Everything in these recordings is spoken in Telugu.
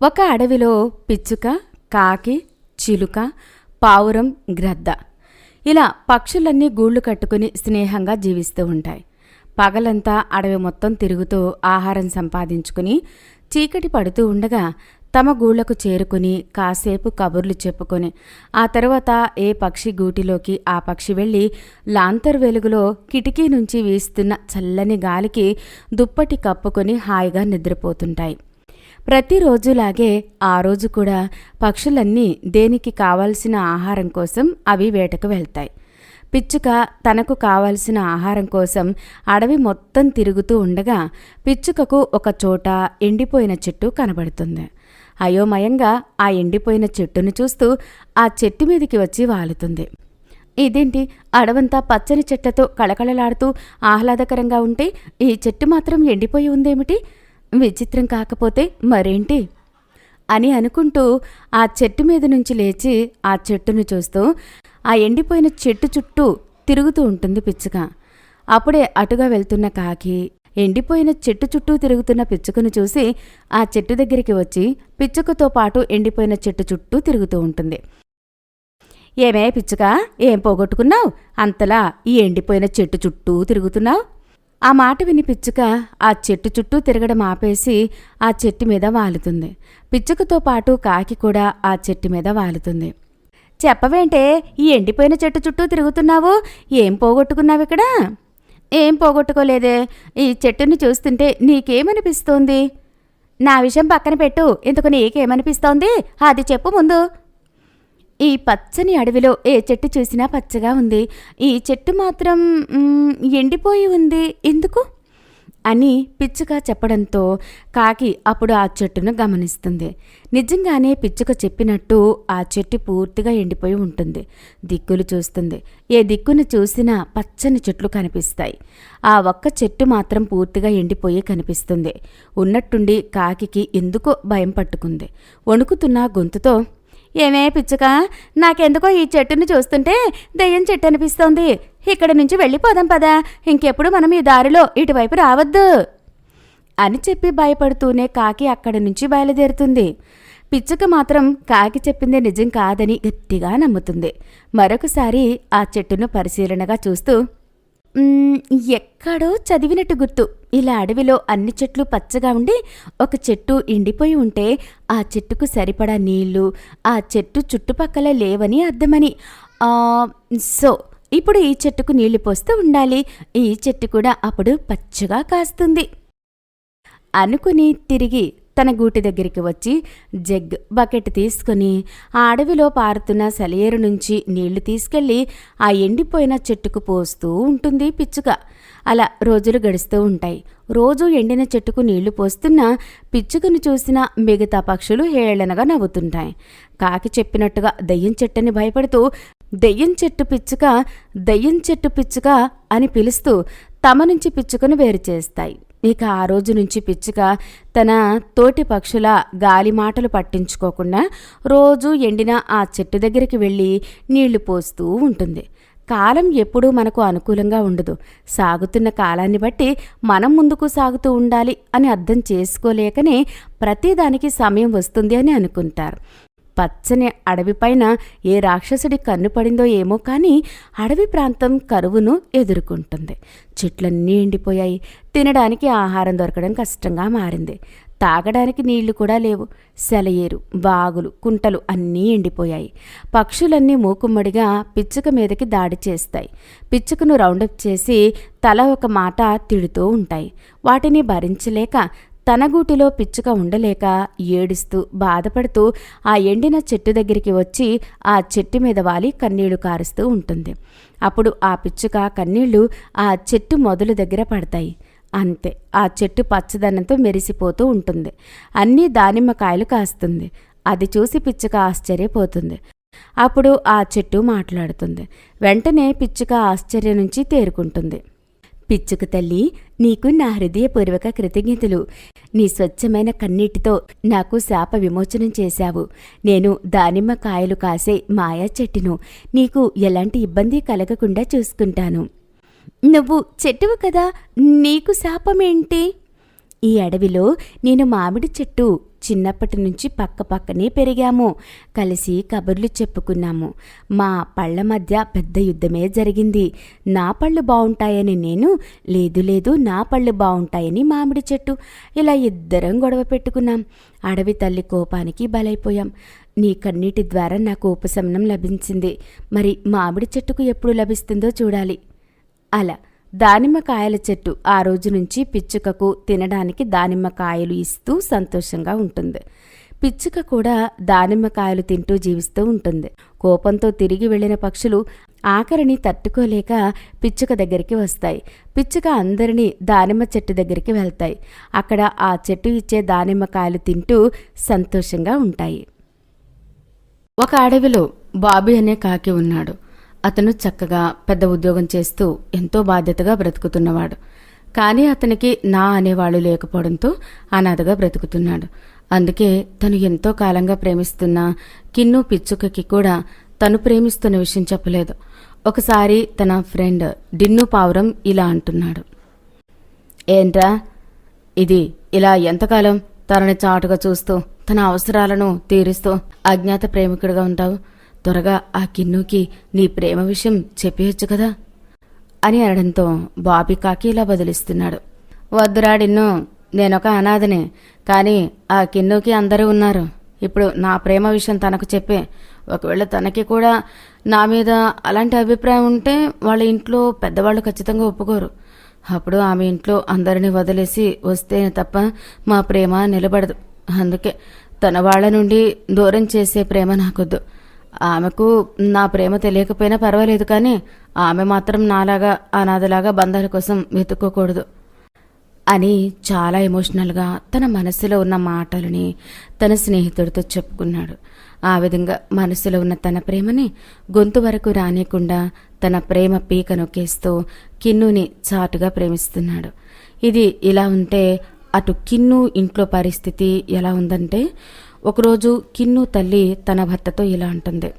ఒక అడవిలో పిచ్చుక కాకి చిలుక పావురం గ్రద్ద ఇలా పక్షులన్నీ గూళ్ళు కట్టుకుని స్నేహంగా జీవిస్తూ ఉంటాయి. పగలంతా అడవి మొత్తం తిరుగుతూ ఆహారం సంపాదించుకుని చీకటి పడుతూ ఉండగా తమ గూళ్ళకు చేరుకుని కాసేపు కబుర్లు చెప్పుకొని ఆ తర్వాత ఏ పక్షి గూటిలోకి ఆ పక్షి వెళ్ళి లాంతర్ వెలుగులో కిటికీ నుంచి వీస్తున్న చల్లని గాలికి దుప్పటి కప్పుకొని హాయిగా నిద్రపోతుంటాయి. ప్రతిరోజులాగే ఆ రోజు కూడా పక్షులన్నీ దేనికి కావాల్సిన ఆహారం కోసం అవి వేటకు వెళ్తాయి. పిచ్చుక తనకు కావలసిన ఆహారం కోసం అడవి మొత్తం తిరుగుతూ ఉండగా పిచ్చుకకు ఒక చోట ఎండిపోయిన చెట్టు కనబడుతుంది. అయోమయంగా ఆ ఎండిపోయిన చెట్టును చూస్తూ ఆ చెట్టు మీదకి వచ్చి వాలుతుంది. ఇదేంటి? అడవంతా పచ్చని చెట్లతో కళకళలాడుతూ ఆహ్లాదకరంగా ఉంటే ఈ చెట్టు మాత్రం ఎండిపోయి ఉందేమిటి? విచిత్రం కాకపోతే మరేంటి? అని అనుకుంటూ ఆ చెట్టు మీద నుంచి లేచి ఆ చెట్టును చూస్తూ ఆ ఎండిపోయిన చెట్టు చుట్టూ తిరుగుతూ ఉంటుంది పిచ్చుక. అప్పుడే అటుగా వెళ్తున్న కాకి ఎండిపోయిన చెట్టు చుట్టూ తిరుగుతున్న పిచ్చుకను చూసి ఆ చెట్టు దగ్గరికి వచ్చి పిచ్చుకతో పాటు ఎండిపోయిన చెట్టు చుట్టూ తిరుగుతూ ఉంటుంది. ఏమే పిచ్చుక ఏం పోగొట్టుకున్నావు? అంతలా ఈ ఎండిపోయిన చెట్టు చుట్టూ తిరుగుతున్నావు? ఆ మాట విని పిచ్చుక ఆ చెట్టు చుట్టూ తిరగడం ఆపేసి ఆ చెట్టు మీద వాలుతుంది. పిచ్చుకతో పాటు కాకి కూడా ఆ చెట్టు మీద వాలుతుంది. చెప్పవేంటే ఈ ఎండిపోయిన చెట్టు చుట్టూ తిరుగుతున్నావు? ఏం పోగొట్టుకున్నావు ఇక్కడ? ఏం పోగొట్టుకోలేదే. ఈ చెట్టుని చూస్తుంటే నీకేమనిపిస్తోంది? నా విషయం పక్కన పెట్టు. ఇంతకు నీకేమనిపిస్తోంది? అది చెప్పు ముందు. ఈ పచ్చని అడవిలో ఏ చెట్టు చూసినా పచ్చగా ఉంది. ఈ చెట్టు మాత్రం ఎండిపోయి ఉంది. ఎందుకు? అని పిచ్చుక చెప్పడంతో కాకి అప్పుడు ఆ చెట్టును గమనిస్తుంది. నిజంగానే పిచ్చుక చెప్పినట్టు ఆ చెట్టు పూర్తిగా ఎండిపోయి ఉంటుంది. దిక్కులు చూస్తుంది. ఏ దిక్కును చూసినా పచ్చని చెట్లు కనిపిస్తాయి. ఆ ఒక్క చెట్టు మాత్రం పూర్తిగా ఎండిపోయి కనిపిస్తుంది. ఉన్నట్టుండి కాకికి ఎందుకో భయం పట్టుకుంది. వణుకుతున్న గొంతుతో ఏమే పిచ్చుక? నాకెందుకో ఈ చెట్టును చూస్తుంటే దెయ్యం చెట్టు అనిపిస్తోంది. ఇక్కడి నుంచి వెళ్ళిపోదాం పదా. ఇంకెప్పుడు మనం ఈ దారిలో ఇటువైపు రావద్దు. అని చెప్పి భయపడుతూనే కాకి అక్కడి నుంచి బయలుదేరుతుంది. పిచ్చుక మాత్రం కాకి చెప్పింది నిజం కాదని గట్టిగా నమ్ముతుంది. మరొకసారి ఆ చెట్టును పరిశీలనగా చూస్తూ ఎక్కడో చదివినట్టు గుర్తు. ఇలా అడవిలో అన్ని చెట్లు పచ్చగా ఉండి ఒక చెట్టు ఎండిపోయి ఉంటే ఆ చెట్టుకు సరిపడా నీళ్ళు ఆ చెట్టు చుట్టుపక్కల లేవని అర్థమని. సో ఇప్పుడు ఈ చెట్టుకు నీళ్ళు పోస్తూ ఉండాలి. ఈ చెట్టు కూడా అప్పుడు పచ్చగా కాస్తుంది. అనుకుని తిరిగి తన గూటి దగ్గరికి వచ్చి జగ్ బకెట్ తీసుకుని ఆ అడవిలో పారుతున్న సెలయేరు నుంచి నీళ్ళు తీసుకెళ్ళి ఆ ఎండిపోయిన చెట్టుకు పోస్తూ ఉంటుంది పిచ్చుక. అలా రోజులు గడుస్తూ ఉంటాయి. రోజు ఎండిన చెట్టుకు నీళ్ళు పోస్తున్న పిచ్చుకను చూసిన మిగతా పక్షులు హేళనగా నవ్వుతుంటాయి. కాకి చెప్పినట్టుగా దయ్యం చెట్టుని భయపడుతూ దెయ్యం చెట్టు పిచ్చుక దెయ్యం చెట్టు పిచ్చుక అని పిలుస్తూ తమ నుంచి పిచ్చుకను వేరు చేస్తాయి. ఇక ఆ రోజు నుంచి పిచ్చుక తన తోటి పక్షుల గాలి మాటలు పట్టించుకోకుండా రోజు ఎండిన ఆ చెట్టు దగ్గరికి వెళ్ళి నీళ్ళు పోస్తూ ఉంటుంది. కాలం ఎప్పుడూ మనకు అనుకూలంగా ఉండదు. సాగుతున్న కాలాన్ని బట్టి మనం ముందుకు సాగుతూ ఉండాలి అని అర్థం చేసుకోలేకనే ప్రతిదానికి సమయం వస్తుంది అని అనుకుంటారు. పచ్చని అడవిపైన ఏ రాక్షసుడి కన్ను పడిందో ఏమో కానీ అడవి ప్రాంతం కరువును ఎదుర్కొంటుంది. చెట్లన్నీ ఎండిపోయాయి. తినడానికి ఆహారం దొరకడం కష్టంగా మారింది. తాగడానికి నీళ్ళు కూడా లేవు. సెలయేరు బాగులు కుంటలు అన్నీ ఎండిపోయాయి. పక్షులన్నీ మూకుమ్మడిగా పిచ్చుక మీదకి దాడి చేస్తాయి. పిచ్చుకను రౌండప్ చేసి తల ఒక మాట తిడుతూ ఉంటాయి. వాటిని భరించలేక తన గూటిలో పిచ్చుక ఉండలేక ఏడుస్తూ బాధపడుతూ ఆ ఎండిన చెట్టు దగ్గరికి వచ్చి ఆ చెట్టు మీద వాలి కన్నీళ్ళు కారుస్తూ ఉంటుంది. అప్పుడు ఆ పిచ్చుక కన్నీళ్ళు ఆ చెట్టు మొదలు దగ్గర పడతాయి. అంతే ఆ చెట్టు పచ్చదనంతో మెరిసిపోతూ ఉంటుంది. అన్నీ దానిమ్మ కాయలు కాస్తుంది. అది చూసి పిచ్చుక ఆశ్చర్యపోతుంది. అప్పుడు ఆ చెట్టు మాట్లాడుతుంది. వెంటనే పిచ్చుక ఆశ్చర్యం నుంచి తేరుకుంటుంది. పిచ్చుక తల్లి నీకు నా హృదయపూర్వక కృతజ్ఞతలు. నీ స్వచ్ఛమైన కన్నీటితో నాకు శాప విమోచనం చేశావు. నేను దానిమ్మ కాయలు కాసే మాయా చెట్టును నీకు ఎలాంటి ఇబ్బంది కలగకుండా చూసుకుంటాను. నువ్వు చెట్టువు కదా నీకు శాపమేంటి? ఈ అడవిలో నేను మామిడి చెట్టు చిన్నప్పటి నుంచి పక్క పక్కనే పెరిగాము. కలిసి కబుర్లు చెప్పుకున్నాము. మా పళ్ళ మధ్య పెద్ద యుద్ధమే జరిగింది. నా పళ్ళు బాగుంటాయని నేను లేదు లేదు నా పళ్ళు బాగుంటాయని మామిడి చెట్టు. ఇలా ఇద్దరం గొడవ పెట్టుకున్నాం. అడవి తల్లి కోపానికి బలైపోయాం. నీ కన్నీటి ద్వారా నాకు ఉపశమనం లభించింది. మరి మామిడి చెట్టుకు ఎప్పుడు లభిస్తుందో చూడాలి. అలా దానిమ్మకాయల చెట్టు ఆ రోజు నుంచి పిచ్చుకకు తినడానికి దానిమ్మకాయలు ఇస్తూ సంతోషంగా ఉంటుంది. పిచ్చుక కూడా దానిమ్మకాయలు తింటూ జీవిస్తూ ఉంటుంది. కోపంతో తిరిగి వెళ్ళిన పక్షులు ఆఖరిని తట్టుకోలేక పిచ్చుక దగ్గరికి వస్తాయి. పిచ్చుక అందరినీ దానిమ్మ చెట్టు దగ్గరికి వెళ్తాయి. అక్కడ ఆ చెట్టు ఇచ్చే దానిమ్మకాయలు తింటూ సంతోషంగా ఉంటాయి. ఒక అడవిలో బాబీ అనే కాకి ఉన్నాడు. అతను చక్కగా పెద్ద ఉద్యోగం చేస్తూ ఎంతో బాధ్యతగా బ్రతుకుతున్నవాడు. కానీ అతనికి నా అనేవాళ్ళు లేకపోవడంతో అనాథగా బ్రతుకుతున్నాడు. అందుకే తను ఎంతో కాలంగా ప్రేమిస్తున్న కిన్ను పిచ్చుకకి కూడా తను ప్రేమిస్తున్న విషయం చెప్పలేదు. ఒకసారి తన ఫ్రెండ్ డిన్ను పావురం ఇలా అంటున్నాడు. ఏంట్రా? ఇది ఇలా ఎంతకాలం తనని చాటుగా చూస్తూ తన అవసరాలను తీరుస్తూ అజ్ఞాత ప్రేమికుడిగా ఉంటావు? త్వరగా ఆ కిన్నుకి నీ ప్రేమ విషయం చెప్పేయచ్చు కదా? అని అనడంతో బాబీ కాకి ఇలా బదిలిస్తున్నాడు వద్దురాడిన్ను నేనొక అనాథనే కానీ ఆ కిన్నుకి అందరూ ఉన్నారు. ఇప్పుడు నా ప్రేమ విషయం తనకు చెప్పే ఒకవేళ తనకి కూడా నా మీద అలాంటి అభిప్రాయం ఉంటే వాళ్ళ ఇంట్లో పెద్దవాళ్ళు ఖచ్చితంగా ఒప్పుకోరు. అప్పుడు ఆమె ఇంట్లో అందరిని వదిలేసి వస్తేనే తప్ప మా ప్రేమ నిలబడదు. అందుకే తన వాళ్ళ నుండి దూరం చేసే ప్రేమ నాకొద్దు. ఆమెకు నా ప్రేమ తెలియకపోయినా పర్వాలేదు కానీ ఆమె మాత్రం నాలాగా అనాథలాగా బంధాల కోసం వెతుక్కోకూడదు అని చాలా ఎమోషనల్గా తన మనసులో ఉన్న మాటలని తన స్నేహితుడితో చెప్పుకున్నాడు. ఆ విధంగా మనసులో ఉన్న తన ప్రేమని గొంతు వరకు రానియకుండా తన ప్రేమ పీక నొక్కేస్తూ కిన్నుని చాటుగా ప్రేమిస్తున్నాడు. ఇది ఇలా ఉంటే అటు కిన్ను ఇంట్లో పరిస్థితి ఎలా ఉందంటే ఒకరోజు కిన్ను తల్లి తన భర్తతో ఇలా అంటుంది.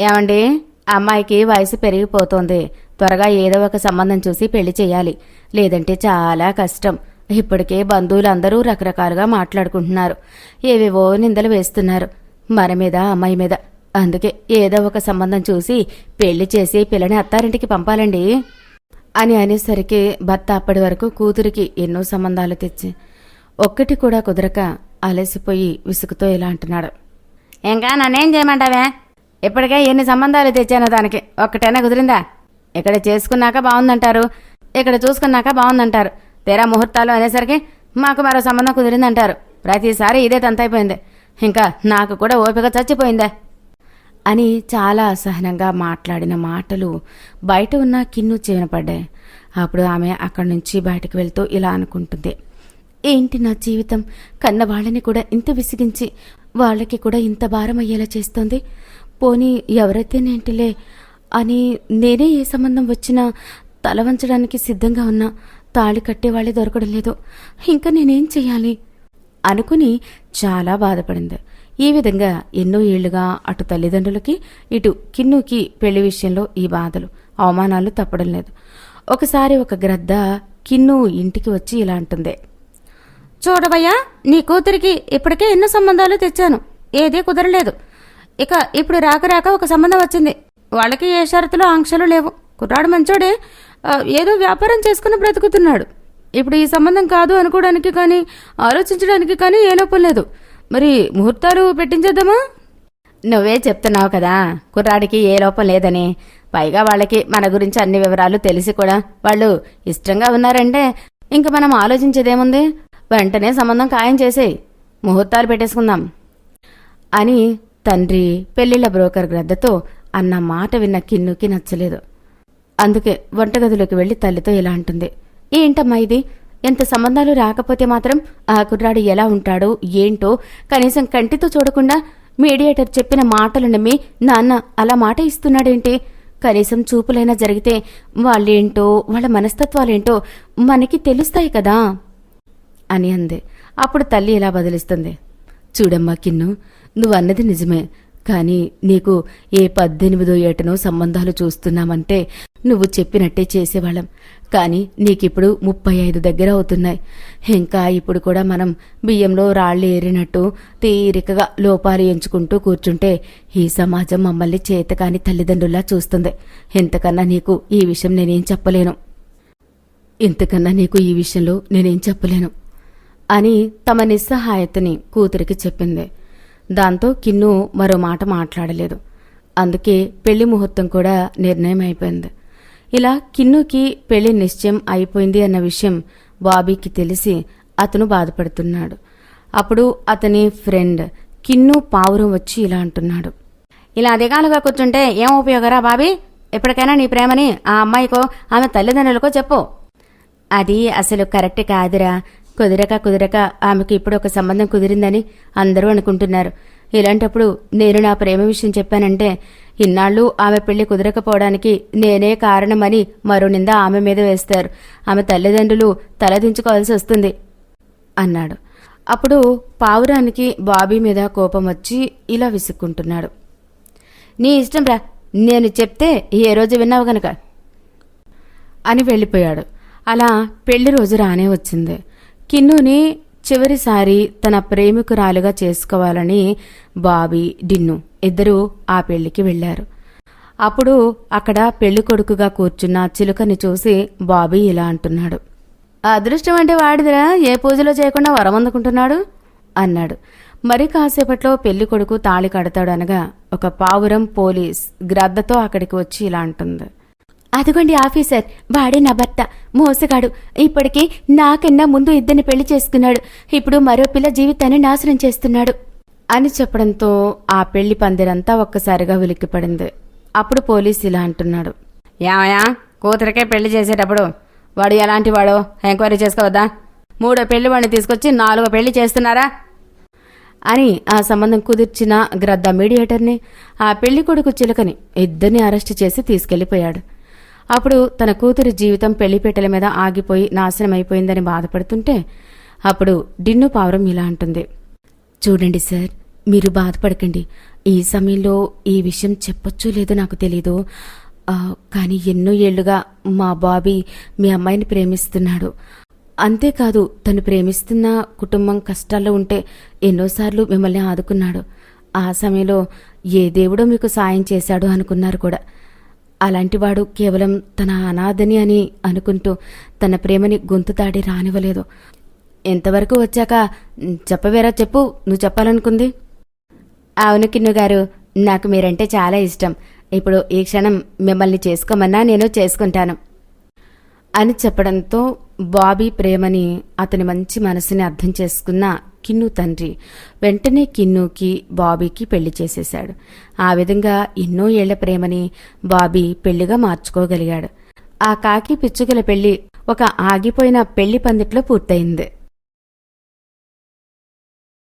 ఏమండి అమ్మాయికి వయసు పెరిగిపోతోంది. త్వరగా ఏదో ఒక సంబంధం చూసి పెళ్ళి చేయాలి. లేదంటే చాలా కష్టం. ఇప్పటికే బంధువులందరూ రకరకాలుగా మాట్లాడుకుంటున్నారు. ఏవేవో నిందలు వేస్తున్నారు. మన మీద అమ్మాయి మీద. అందుకే ఏదో ఒక సంబంధం చూసి పెళ్ళి చేసి పిల్లని అత్తారింటికి పంపాలండి. అని అనేసరికి భర్త అప్పటి వరకు కూతురికి ఎన్నో సంబంధాలు తెచ్చి ఒక్కటి కూడా కుదరక అలసిపోయి విసుగుతో ఇలా అంటున్నాడు. ఇంకా నన్నేం చేయమంటావే? ఇప్పటికే ఎన్ని సంబంధాలు తెచ్చాను దానికి. ఒక్కటైనా కుదిరిందా? ఇక్కడ చేసుకున్నాక బాగుందంటారు. ఇక్కడ చూసుకున్నాక బాగుందంటారు. తీరా ముహూర్తాలు అనేసరికి మాకు మరో సంబంధం కుదిరిందంటారు. ప్రతిసారి ఇదే తంతైపోయింది. ఇంకా నాకు కూడా ఓపిక చచ్చిపోయిందే. అని చాలా అసహనంగా మాట్లాడిన మాటలు బయట ఉన్న కిన్ను పడ్డాయి అప్పుడు ఆమె అక్కడి నుంచి బయటకు వెళ్తూ ఇలా అనుకుంటుంది. ఏంటి నా జీవితం? కన్న వాళ్ళని కూడా ఇంత విసిగించి వాళ్ళకి కూడా ఇంత భారం అయ్యేలా చేస్తోంది? పోనీ ఎవరైతేనేంటిలే అని నేనే ఏ సంబంధం వచ్చినా తల వంచడానికి సిద్ధంగా ఉన్నా తాళి కట్టేవాళ్ళే దొరకడం లేదు. ఇంకా నేనేం చెయ్యాలి? అనుకుని చాలా బాధపడింది. ఈ విధంగా ఎన్నో ఏళ్ళుగా అటు తల్లిదండ్రులకి ఇటు కిన్నుకి పెళ్ళి విషయంలో ఈ బాధలు అవమానాలు తప్పడం లేదు. ఒకసారి ఒక గ్రద్ద కిన్ను ఇంటికి వచ్చి ఇలా అంటుంది. చూడవయ్యా నీ కూతురికి ఇప్పటికే ఎన్నో సంబంధాలు తెచ్చాను. ఏదీ కుదరలేదు. ఇక ఇప్పుడు రాక రాక ఒక సంబంధం వచ్చింది. వాళ్ళకి ఏ షరతులు ఆంక్షలు లేవు. కుర్రాడు మంచోడే ఏదో వ్యాపారం చేసుకుని బ్రతుకుతున్నాడు. ఇప్పుడు ఈ సంబంధం కాదు అనుకోవడానికి కానీ ఆలోచించడానికి కానీ ఏ లోపం లేదు. మరి ముహూర్తాలు పెట్టించేద్దామా? నువ్వే చెప్తున్నావు కదా కుర్రాడికి ఏ లోపం లేదని. పైగా వాళ్ళకి మన గురించి అన్ని వివరాలు తెలిసి కూడా వాళ్ళు ఇష్టంగా ఉన్నారంటే ఇంక మనం ఆలోచించేదేముంది? వెంటనే సంబంధం ఖాయం చేసేయి. ముహూర్తాలు పెట్టేసుకుందాం. అని తండ్రి పెళ్ళిళ్ళ బ్రోకర్ గ్రద్దతో అన్న మాట విన్న కిన్నుకి నచ్చలేదు. అందుకే వంటగదిలోకి వెళ్ళి తల్లితో ఇలా అంటుంది. ఏంటమ్మా ఇది? ఎంత సంబంధాలు రాకపోతే మాత్రం ఆ కుర్రాడు ఎలా ఉంటాడో ఏంటో కనీసం కంటితో చూడకుండా మీడియేటర్ చెప్పిన మాటలు నమ్మి నాన్న అలా మాట ఇస్తున్నాడేంటి? కనీసం చూపులైనా జరిగితే వాళ్ళేంటో వాళ్ళ మనస్తత్వాలేంటో మనకి తెలుస్తాయి కదా. అని అంది. అప్పుడు తల్లి ఇలా బదిలిస్తుంది. చూడమ్మా కిన్ను నువ్వు అన్నది నిజమే. కానీ నీకు ఏ పద్దెనిమిదో ఏటనో సంబంధాలు చూస్తున్నామంటే నువ్వు చెప్పినట్టే చేసేవాళ్ళం. కానీ నీకిప్పుడు ముప్పై ఐదు దగ్గర అవుతున్నాయి. ఇంకా ఇప్పుడు కూడా మనం బియ్యంలో రాళ్ళు ఏరినట్టు తీరికగా లోపాలు ఎంచుకుంటూ కూర్చుంటే ఈ సమాజం మమ్మల్ని చేతకాని తల్లిదండ్రులా చూస్తుంది. ఇంతకన్నా నీకు ఈ విషయం నేనేం చెప్పలేను. ఇంతకన్నా నీకు ఈ విషయంలో నేనేం చెప్పలేను. అని తమ నిస్సహాయతని కూతురికి చెప్పింది. దాంతో కిన్ను మరో మాట మాట్లాడలేదు. అందుకే పెళ్ళి ముహూర్తం కూడా నిర్ణయం అయిపోయింది ఇలా కిన్నుకి పెళ్ళి నిశ్చయం అయిపోయింది అన్న విషయం బాబీకి తెలిసి అతను బాధపడుతున్నాడు. అప్పుడు అతని ఫ్రెండ్ కిన్ను పావురం వచ్చి ఇలా అంటున్నాడు. ఇలా అధికారులుగా కూర్చుంటే ఏం ఉపయోగరా బాబీ? ఎప్పటికైనా నీ ప్రేమని ఆ అమ్మాయికో ఆమె తల్లిదండ్రులకో చెప్పు. అది అసలు కరెక్ట్ కాదురా. కుదరక కుదరక ఆమెకు ఇప్పుడు ఒక సంబంధం కుదిరిందని అందరూ అనుకుంటున్నారు. ఇలాంటప్పుడు నేను నా ప్రేమ విషయం చెప్పానంటే ఇన్నాళ్ళు ఆమె పెళ్ళి కుదరకపోవడానికి నేనే కారణమని మరో నింద ఆమె మీద వేస్తారు. ఆమె తల్లిదండ్రులు తలదించుకోవాల్సి వస్తుంది అన్నాడు. అప్పుడు పావురానికి బాబీ మీద కోపం వచ్చి ఇలా విసుక్కుంటున్నాడు. నీ ఇష్టం రా నేను చెప్తే ఏ రోజు విన్నావు గనక అని వెళ్ళిపోయాడు. అలా పెళ్ళి రోజు రానే వచ్చింది. కిన్నుని చివరిసారి తన ప్రేమికురాలుగా చేసుకోవాలని బాబీ డిన్ను ఇద్దరూ ఆ పెళ్ళికి వెళ్ళారు అప్పుడు అక్కడ పెళ్ళి కొడుకుగా కూర్చున్న చిలుకని చూసి బాబీ ఇలా అంటున్నాడు. అదృష్టం అంటే వాడిదిరా ఏ పూజలో చేయకుండా వరం అందుకుంటున్నాడు? అన్నాడు. మరి కాసేపట్లో పెళ్ళి కొడుకు తాళి కడతాడు అనగా ఒక పావురం పోలీస్ గ్రద్దతో అక్కడికి వచ్చి ఇలా అంటుంది. అదిగోండి ఆఫీసర్ వాడే నా భర్త. మోసగాడు. ఇప్పటికీ నాకన్నా ముందు ఇద్దరిని పెళ్ళి చేసుకున్నాడు. ఇప్పుడు మరో పిల్ల జీవితాన్ని నాశనం చేస్తున్నాడు. అని చెప్పడంతో ఆ పెళ్ళి పందిరంతా ఒక్కసారిగా ఉలిక్కిపడింది. అప్పుడు పోలీస్ ఇలా అంటున్నాడు. ఏమయ్యా కూతురికే పెళ్ళి చేసేటప్పుడు వాడు ఎలాంటి వాడో ఎంక్వైరీ చేసుకోవద్దా? మూడో పెళ్ళి వాడిని తీసుకొచ్చి నాలుగో పెళ్ళి చేస్తున్నారా? అని ఆ సంబంధం కుదిర్చిన గ్రద్ద మీడియేటర్ని ఆ పెళ్ళి కొడుకు చిలకని ఇద్దరిని అరెస్టు చేసి తీసుకెళ్ళిపోయాడు. అప్పుడు తన కూతురి జీవితం పెళ్ళిపేటల మీద ఆగిపోయి నాశనం అయిపోయిందని బాధపడుతుంటే అప్పుడు డిన్ను పావురం ఇలా అంటుంది. చూడండి సార్ మీరు బాధపడకండి. ఈ సమయంలో ఈ విషయం చెప్పొచ్చో లేదో నాకు తెలీదు. కానీ ఎన్నో ఏళ్ళుగా మా బాబీ మీ అమ్మాయిని ప్రేమిస్తున్నాడు. అంతేకాదు తను ప్రేమిస్తున్న కుటుంబం కష్టాల్లో ఉంటే ఎన్నోసార్లు మిమ్మల్ని ఆదుకున్నాడు. ఆ సమయంలో ఏ దేవుడో మీకు సాయం చేశాడు అనుకున్నారు కూడా. అలాంటివాడు కేవలం తన అనాథని అని అనుకుంటూ తన ప్రేమని గొంతు తాడి రానివ్వలేదు. ఎంతవరకు వచ్చాక చెప్పవేరా చెప్పు నువ్వు చెప్పాలనుకుంది? అవును కిన్ను గారు నాకు మీరంటే చాలా ఇష్టం. ఇప్పుడు ఈ క్షణం మిమ్మల్ని చేసుకోమన్నా నేను చేసుకుంటాను. అని చెప్పడంతో బాబీ ప్రేమని అతని మంచి మనసుని అర్థం చేసుకున్న కిన్ను తండ్రి. వెంటనే కిన్నుకి బాబీకి పెళ్ళి చేసేశాడు. ఆ విధంగా ఎన్నో ఏళ్ళ ప్రేమని బాబీ పెళ్ళిగా మార్చుకోగలిగాడు. ఆ కాకి పిచ్చుకల పెళ్ళి ఒక ఆగిపోయిన పెళ్ళి పందిట్లో పూర్తయింది.